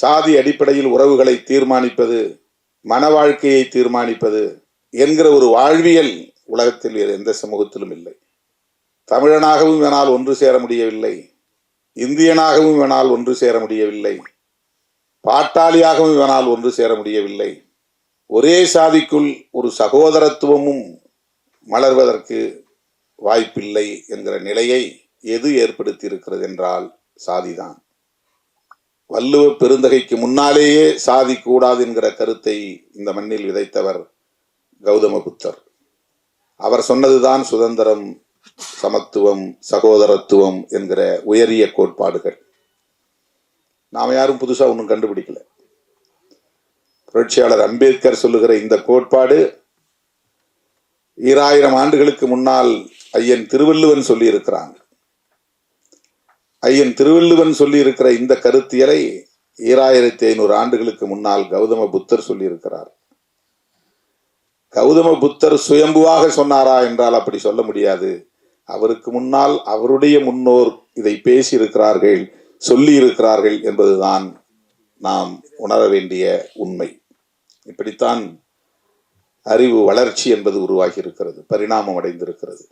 சாதி அடிப்படையில் உறவுகளை தீர்மானிப்பது மன வாழ்க்கையை தீர்மானிப்பது என்கிற ஒரு வாழ்வியல் உலகத்தில் வேறு எந்த சமூகத்திலும் இல்லை. தமிழனாகவும் வேணால் ஒன்று சேர முடியவில்லை இந்தியனாகவும் வேணால் ஒன்று சேர முடியவில்லை பாட்டாளியாகவும் வேணால் ஒன்று சேர முடியவில்லை. ஒரே சாதிக்குள் ஒரு சகோதரத்துவமும் மலர்வதற்கு வாய்ப்பில்லை என்கிற நிலையை எது ஏற்படுத்தி இருக்கிறது என்றால் சாதிதான். வள்ளுவ பெருந்தகைக்கு முன்னாலேயே சாதி கூடாது என்கிற கருத்தை இந்த மண்ணில் விதைத்தவர் கௌதம புத்தர் அவர் சொன்னதுதான் சுதந்திரம் சமத்துவம் சகோதரத்துவம் என்கிற உயரிய கோட்பாடுகள். நாம் யாரும் புதுசா ஒன்றும் கண்டுபிடிக்கல. புரட்சியாளர் அம்பேத்கர் சொல்லுகிற இந்த கோட்பாடு ஈராயிரம் ஆண்டுகளுக்கு முன்னால் ஐயன் திருவள்ளுவன் சொல்லியிருக்கிறாங்க. ஐயன் திருவள்ளுவன் சொல்லியிருக்கிற இந்த கருத்தியலை ஈராயிரத்தி ஐநூறு ஆண்டுகளுக்கு முன்னால் கௌதம புத்தர் சொல்லியிருக்கிறார். கௌதம புத்தர் சுயம்புவாக சொன்னாரா என்றால் அப்படி சொல்ல முடியாது. அவருக்கு முன்னால் அவருடைய முன்னோர் இதை பேசியிருக்கிறார்கள் சொல்லியிருக்கிறார்கள் சொல்லி இருக்கிறார்கள் என்பதுதான் நாம் உணர வேண்டிய உண்மை. இப்படித்தான் அறிவு வளர்ச்சி என்பது உருவாகி இருக்கிறது பரிணாமம் அடைந்திருக்கிறது.